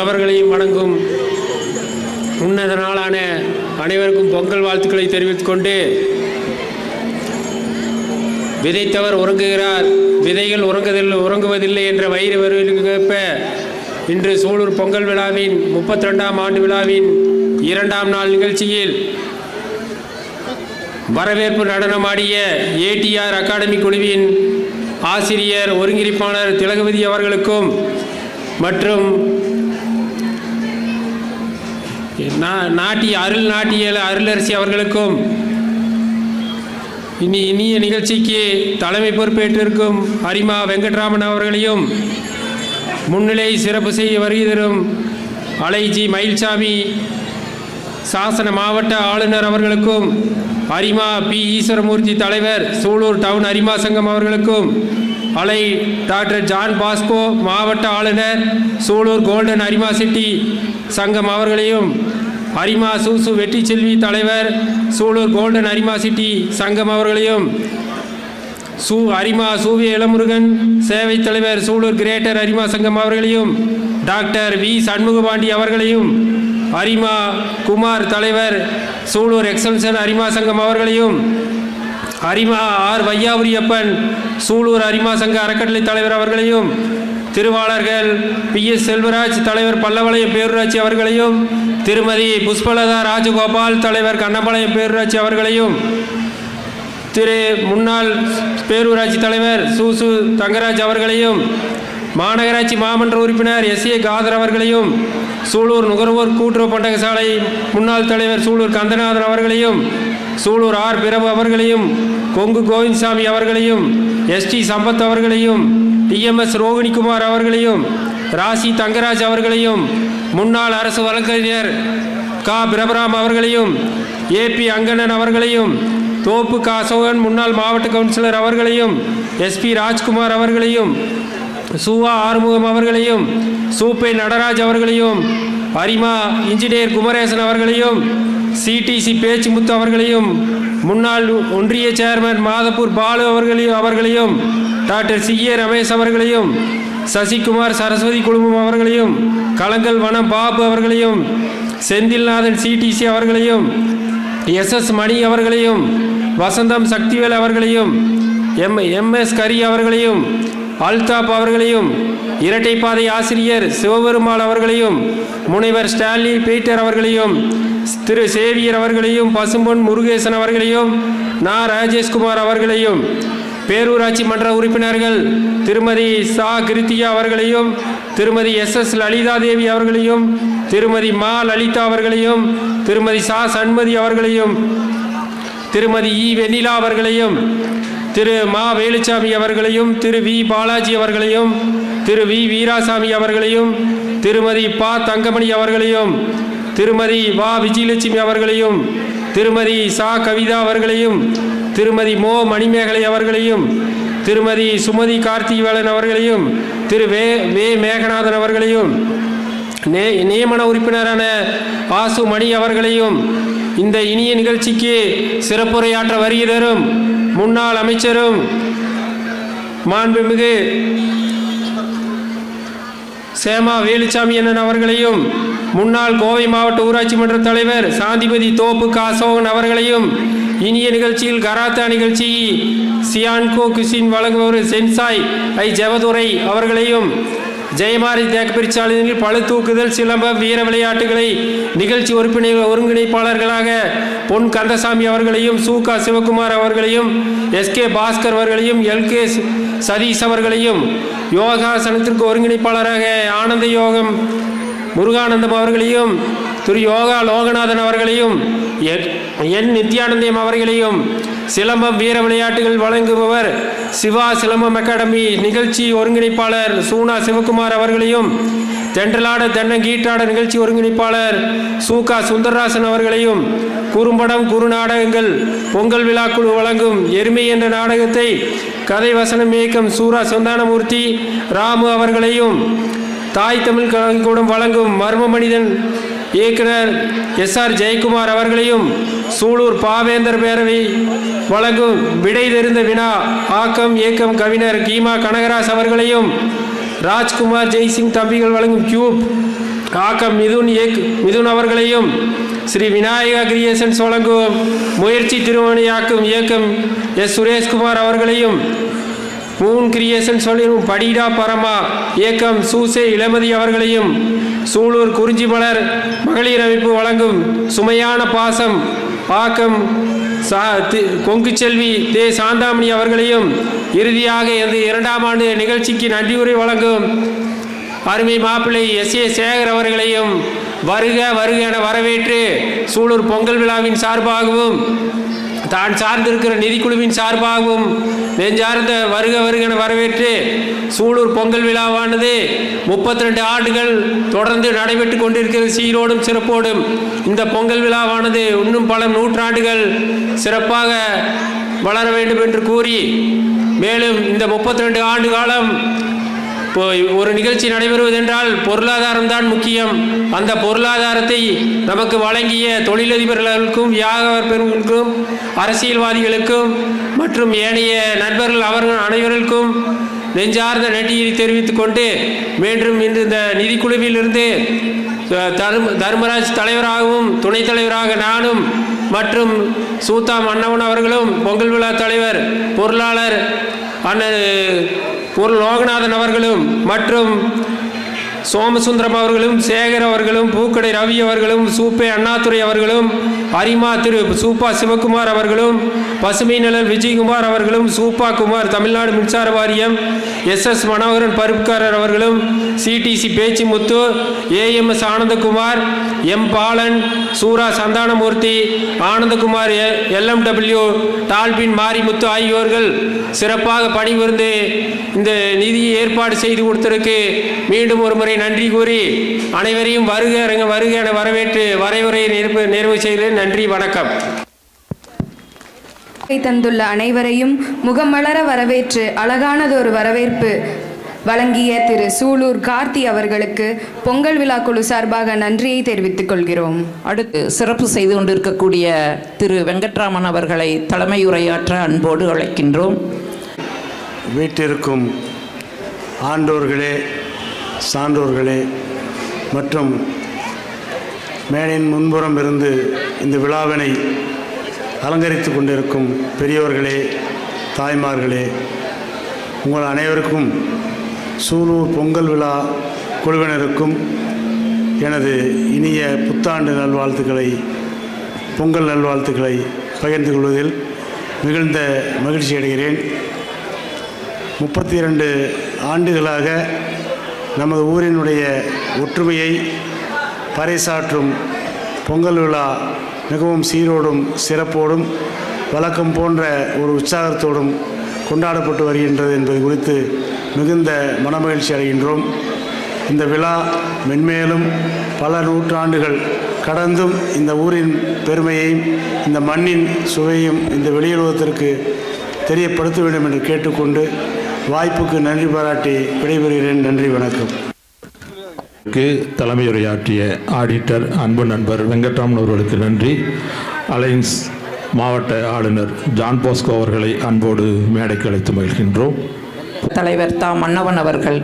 புலவர்களையும் வணங்கும் உன்னத நாளான அனைவருக்கும் பொங்கல் வாழ்த்துக்களை தெரிவித்துக் கொண்டு விதைத்தவர் உறங்குகிறார். விதைகள் உறங்குதில் உறங்குவதில்லை என்ற வயிறு வருவதற்கேற்ப இன்று சூலூர் பொங்கல் விழாவின் முப்பத்தி ரெண்டாம் ஆண்டு விழாவின் இரண்டாம் நாள் நிகழ்ச்சியில் வரவேற்பு நடனமாடிய ஏடிஆர் அகாடமி குழுவின் ஆசிரியர் ஒருங்கிணைப்பாளர் திலகவதி அவர்களுக்கும் மற்றும் நாட்டிய அருள் நாட்டிய அருளரசி அவர்களுக்கும் இனி இனிய நிகழ்ச்சிக்கு தலைமை பொறுப்பேற்றிருக்கும் அரிமா வெங்கட்ராமன் அவர்களையும் முன்னிலை சிறப்பு செய்ய வருகை தரும் அலைஜி மயில்சாமி சாசன மாவட்ட ஆளுநர் அவர்களுக்கும் அரிமா பி. ஈஸ்வரமூர்த்தி தலைவர் சூலூர் டவுன் அரிமா சங்கம் அவர்களுக்கும் அலை டாக்டர் ஜான் பாஸ்கோ மாவட்ட ஆளுநர் சூலூர் கோல்டன் அரிமா சிட்டி சங்கம் அவர்களையும் அரிமா சூசு வெற்றி செல்வி தலைவர் சூலூர் கோல்டன் அரிமா சிட்டி சங்கம் அவர்களையும் சூ அரிமா சூவிய இளமுருகன் சேவை தலைவர் சூலூர் கிரேட்டர் அரிமா சங்கம் அவர்களையும் டாக்டர் வி சண்முகபாண்டி அவர்களையும் அரிமா குமார் தலைவர் சூலூர் எக்ஸல்சன் அரிமா சங்கம் அவர்களையும் அரிமா ஆர் வையாபுரியப்பன் சூலூர் அரிமா சங்க அறக்கட்டளை தலைவர் அவர்களையும் திருவாளர்கள் பி எஸ் செல்வராஜ் தலைவர் பல்லவளையம் பேரூராட்சி அவர்களையும் திருமதி புஷ்பலதா ராஜகோபால் தலைவர் கண்ணபாளையம் பேரூராட்சி அவர்களையும் திரு முன்னாள் பேரூராட்சி தலைவர் சூசு தங்கராஜ் அவர்களையும் மாநகராட்சி மாமன்ற உறுப்பினர் எஸ் ஏ காதர் அவர்களையும் சூலூர் நுகர்வோர் கூட்டுறவு பண்டகசாலை முன்னாள் தலைவர் சூலூர் கந்தநாதன் அவர்களையும் சூலூர் ஆர். பிரபு அவர்களையும் கொங்கு கோவிந்தசாமி அவர்களையும் எஸ்டி சம்பத் அவர்களையும் டிஎம்எஸ் ரோகிணிகுமார் அவர்களையும் ராசி தங்கராஜ் அவர்களையும் முன்னாள் அரசு வழக்கறிஞர் கா. பிரபராம் அவர்களையும் ஏ. பி. அங்கணன் அவர்களையும் தோப்பு கா. அசோகன் முன்னாள் மாவட்ட கவுன்சிலர் அவர்களையும் எஸ்பி ராஜ்குமார் அவர்களையும் சுவா ஆறுமுகம் அவர்களையும் சூப்பை நடராஜ் அவர்களையும் அரிமா இன்ஜினியர் குமரேசன் அவர்களையும் சிடிசி பேச்சுமுத்து அவர்களையும் முன்னாள் ஒன்றிய சேர்மன் மாதப்பூர் பாலு அவர்களையும் அவர்களையும் டாக்டர் சி ஏ ரமேஷ் அவர்களையும் சசிகுமார் சரஸ்வதி குழுமம் அவர்களையும் கலங்கல் வனம் பாபு அவர்களையும் செந்தில்நாதன் சிடிசி அவர்களையும் எஸ் எஸ் மணி அவர்களையும் வசந்தம் சக்திவேல் அவர்களையும் எம் எம் எஸ் கரி அவர்களையும் அல்தாப் அவர்களையும் இரட்டைப்பாதை ஆசிரியர் சிவபெருமாள் அவர்களையும் முனைவர் ஸ்டான்லி பீட்டர் அவர்களையும் திரு சேவியர் அவர்களையும் பசும்பொன் முருகேசன் அவர்களையும் நா. ராஜேஷ்குமார் அவர்களையும் பேரூராட்சி மன்ற உறுப்பினர்கள் திருமதி சா. கிருத்தியா அவர்களையும் திருமதி எஸ். எஸ். லலிதா தேவி அவர்களையும் திருமதி மா. லலிதா அவர்களையும் திருமதி சா. சண்மதி அவர்களையும் திருமதி இ. வெண்ணிலா அவர்களையும் திரு மா வேலுச்சாமி அவர்களையும் திரு வி பாலாஜி அவர்களையும் திரு வி வீராசாமி அவர்களையும் திருமதி பா தங்கமணி அவர்களையும் திருமதி வா விஜயலட்சுமி அவர்களையும் திருமதி சா கவிதா அவர்களையும் திருமதி மோ மணிமேகலை அவர்களையும் திருமதி சுமதி கார்த்திவேலன் அவர்களையும் திரு வே வே மேகநாதன் அவர்களையும் நே நியமன உறுப்பினரான ஆசு மணி அவர்களையும் இந்த இனிய நிகழ்ச்சிக்கு சிறப்புரையாற்ற வருகை தரும் முன்னாள் அமைச்சரும் மாண்புமிகு சேமா வேலுச்சாமி அண்ணன் அவர்களையும் முன்னாள் கோவை மாவட்ட ஊராட்சி மன்ற தலைவர் சாந்திபதி தோப்பு காசோகன் அவர்களையும் இனிய நிகழ்ச்சியில் கராத்தா நிகழ்ச்சி சியான்கோ குசின் வழங்குபவர் சென்சாய் ஐ ஜெவதுரை அவர்களையும் ஜெயமாரி தேக்க பிரிச்சாலையில் பழு தூக்குதல் சிலம்ப வீர விளையாட்டுகளை நிகழ்ச்சி உறுப்பினர் ஒருங்கிணைப்பாளர்களாக பொன் கந்தசாமி அவர்களையும் சூகா சிவகுமார் அவர்களையும் எஸ்கே பாஸ்கர் அவர்களையும் எல்கே சதீஷ் அவர்களையும் யோகாசனத்திற்கு ஒருங்கிணைப்பாளராக ஆனந்த யோகம் முருகானந்தம் அவர்களையும் திரு யோகா லோகநாதன் அவர்களையும் என் என் நித்யானந்தம் அவர்களையும் சிலம்பம் வீர விளையாட்டுகள் வழங்குபவர் சிவா சிலம்பம் அகாடமி நிகழ்ச்சி ஒருங்கிணைப்பாளர் சூனா சிவகுமார் அவர்களையும் தென்றலாட தென்னங்கீட்டாட நிகழ்ச்சி ஒருங்கிணைப்பாளர் சூகா சுந்தரராசன் அவர்களையும் குறும்படம் குறுநாடகங்கள் பொங்கல் விழா குழு வழங்கும் எருமை என்ற நாடகத்தை கதை வசனம் இயக்கம் சூரா சந்தானமூர்த்தி ராமு அவர்களையும் தாய் தமிழ் கூடம் வழங்கும் மர்ம மனிதன் இயக்குனர் எஸ் ஆர் ஜெயக்குமார் அவர்களையும் சூலூர் பாவேந்தர் பேரவை வழங்கும் விடை தெரிந்த வினா ஆக்கம் இயக்கம் கவிஞர் கீமா கனகராஜ் அவர்களையும் ராஜ்குமார் ஜெய்சிங் தம்பிகள் வழங்கும் கியூப் ஆக்கம் மிதுன் இயக் மிதுன் அவர்களையும் ஸ்ரீ விநாயகா கிரியேஷன்ஸ் வழங்கும் முயற்சி திருமணியாக்கும் இயக்கம் எஸ் சுரேஷ்குமார் அவர்களையும் மூன் கிரியேஷன் சொல்லிடும் படிடா பரமா. இயக்கம் சூசே இளமதி அவர்களையும் சூலூர் குறிஞ்சிமலர் மகளிர் அமைப்பு வழங்கும் சுமையான பாசம் பாக்கம் சா தி- கொங்கு செல்வி தே சாந்தாமணி அவர்களையும் இறுதியாக எனது இரண்டாம் ஆண்டு நிகழ்ச்சிக்கு நன்றியுரை வழங்கும் அருமை மாப்பிள்ளை எஸ். ஏ. சேகர் அவர்களையும் வருக வருக என வரவேற்று சூலூர் பொங்கல் விழாவின் சார்பாகவும் தான் சார்ந்திருக்கிற நிதிக்குழுவின் சார்பாகவும் நெஞ்சார்ந்த வருக வருகனை வரவேற்று சூலூர் பொங்கல் விழாவானது முப்பத்தி ரெண்டு ஆண்டுகள் தொடர்ந்து நடைபெற்று கொண்டிருக்கிறது சீரோடும் சிறப்போடும் இந்த பொங்கல் விழாவானது இன்னும் பல நூற்றாண்டுகள் சிறப்பாக வளர வேண்டும் என்று கூறி மேலும் இந்த முப்பத்தி ரெண்டு ஆண்டு காலம் இப்போ ஒரு நிகழ்ச்சி நடைபெறுவதென்றால் பொருளாதாரம் தான் முக்கியம். அந்த பொருளாதாரத்தை நமக்கு வழங்கிய தொழிலதிபர்களுக்கும் வியாபார பெருமக்களுக்கும் அரசியல்வாதிகளுக்கும் மற்றும் ஏனைய நண்பர்கள் அவர்கள் அனைவருக்கும் நெஞ்சார்ந்த நன்றியை தெரிவித்துக் கொண்டு மீண்டும் இன்று இந்த நிதிக்குழுவிலிருந்து அஹ், தர்மராஜ் தலைவராகவும் துணைத் தலைவராக நானும் மற்றும் சூத்தா மன்னவன் அவர்களும் பொங்கல் விழா தலைவர் பொருளாளர் அண்ணன் ஒரு லோகநாதன் அவர்களும் மற்றும் சோமசுந்தரம் அவர்களும் சேகர் அவர்களும் பூக்கடை ரவி அவர்களும் சூப்பே அண்ணாதுரை அவர்களும் அரிமா திரு சூப்பா சிவகுமார் அவர்களும் பசுமை நலன் விஜயகுமார் அவர்களும் சூப்பா குமார் தமிழ்நாடு மின்சார வாரியம் எஸ் எஸ் மனோகரன் பருப்புக்காரர் அவர்களும் CDC Pechimuthu AMS Anandakumar M Balan Soora Santhanamoorthy Anandakumar LMW Dolphin Marimuthu ஆகியோர்கள் சிறப்பாக பணிபுரிந்து இந்த நிதியை ஏற்பாடு செய்து கொடுத்ததற்கு மீண்டும் ஒரு முறை நன்றி கூறி அனைவரையும் வருக வருக என வரவேற்று வரைவுரை நிறைவு நிறைவு செய்கிறேன். நன்றி வணக்கம். தந்துள்ள அனைவரையும் முகமலர வரவேற்று அழகானதொரு வரவேற்பு வழங்கிய திரு சூலூர் கார்த்தி அவர்களுக்கு பொங்கல் விழா குழு சார்பாக நன்றியை தெரிவித்துக் கொள்கிறோம். அடுத்து சிறப்பு செய்து கொண்டிருக்கக்கூடிய திரு வெங்கட்ராமன் அவர்களை தலைமையுரையாற்ற அன்போடு அழைக்கின்றோம். வீட்டிற்கும் ஆண்டோர்களே சான்றோர்களே மற்றும் மேடையின் முன்புறம் இருந்து இந்த விழாவினை அலங்கரித்து கொண்டிருக்கும் பெரியவர்களே தாய்மார்களே உங்கள் அனைவருக்கும் சூலூர் பொங்கல் விழா குழுவினருக்கும் எனது இனிய புத்தாண்டு நல்வாழ்த்துக்களை பொங்கல் நல்வாழ்த்துக்களை பகிர்ந்து கொள்வதில் மிகுந்த மகிழ்ச்சி அடைகிறேன். முப்பத்தி இரண்டு ஆண்டுகளாக நமது ஊரினுடைய ஒற்றுமையை பறைசாற்றும் பொங்கல் விழா மிகவும் சீரோடும் சிறப்போடும் வழக்கம் போன்ற ஒரு உற்சாகத்தோடும் கொண்டாடப்பட்டு வருகின்றது என்பது குறித்து மிகுந்த மனமகிழ்ச்சி அடைகின்றோம். இந்த விழா மென்மேலும் பல நூற்றாண்டுகள் கடந்தும் இந்த ஊரின் பெருமையையும் இந்த மண்ணின் சுவையும் இந்த வெளியுலகத்திற்கு தெரியப்படுத்த வேண்டும் என்று கேட்டுக்கொண்டு வாய்ப்புக்கு நன்றி பாராட்டி விடைபெறுகிறேன். நன்றி வணக்கம். தலைமையுரையாற்றிய ஆடிட்டர் அன்பு நண்பர் வெங்கட்ராமன் அவர்களுக்கு நன்றி. அலையன்ஸ் மாவட்ட ஆளுநர் ஜான் போஸ்கோ அவர்களை அன்போடு மேடைக்கு அழைத்து மகிழ்கின்றோம். தலைவர் தா. மன்னவன் அவர்கள்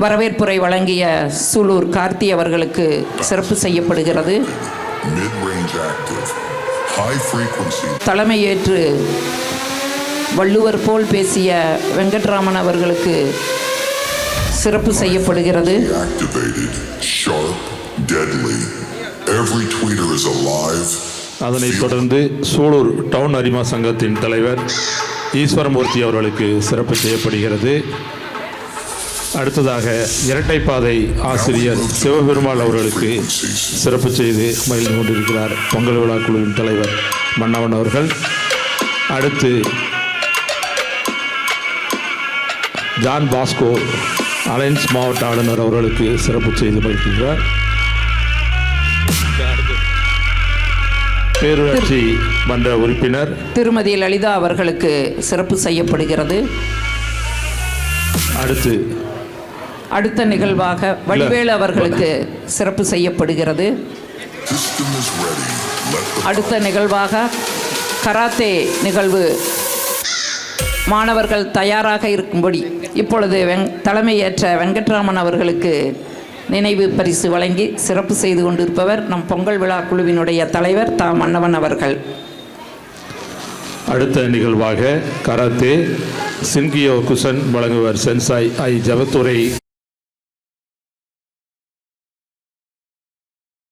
வரவேற்புரை வழங்கிய சூலூர் கார்த்தி அவர்களுக்கு சிறப்பு செய்யப்படுகிறது. தலைமையேற்று வள்ளுவர் போல் பேசிய வெங்கட்ராமன் அவர்களுக்கு சிறப்பு செய்யப்படுகிறது. அதனைத் தொடர்ந்து சூலூர் டவுன் அரிமா சங்கத்தின் தலைவர் ஈஸ்வரமூர்த்தி அவர்களுக்கு சிறப்பு செய்யப்படுகிறது. அடுத்ததாக இரட்டைப்பாதை ஆசிரியர் சிவபெருமாள் அவர்களுக்கு சிறப்பு செய்து மகிழ்ந்து கொண்டிருக்கிறார் பொங்கல் விழா குழுவின் தலைவர் மன்னவன் அவர்கள். அடுத்து ஜான் பாஸ்கோ அலையன்ஸ் மாவட்ட ஆளுநர் அவர்களுக்கு சிறப்பு செய்து மகிழ்கின்றார். பேரூராட்சி மன்ற உறுப்பினர் திருமதி லலிதா அவர்களுக்கு சிறப்பு செய்யப்படுகிறது. அடுத்து அடுத்த நிகழ்வாக வடிவேலு அவர்களுக்கு சிறப்பு செய்யப்படுகிறது. அடுத்த நிகழ்வாக கராத்தே நிகழ்வு மாணவர்கள் தயாராக இருக்கும்படி இப்பொழுது வெங் தலைமையேற்ற வெங்கட்ராமன் அவர்களுக்கு நினைவு பரிசு வழங்கி சிறப்பு செய்து கொண்டிருப்பவர் நம் பொங்கல் விழா குழுவினுடைய தலைவர் தா. மன்னவன் அவர்கள். அடுத்த நிகழ்வாக கராத்தே சின்கியோ குசன் வழங்குவர் சென்சாய் ஐ. ஜபத்துரை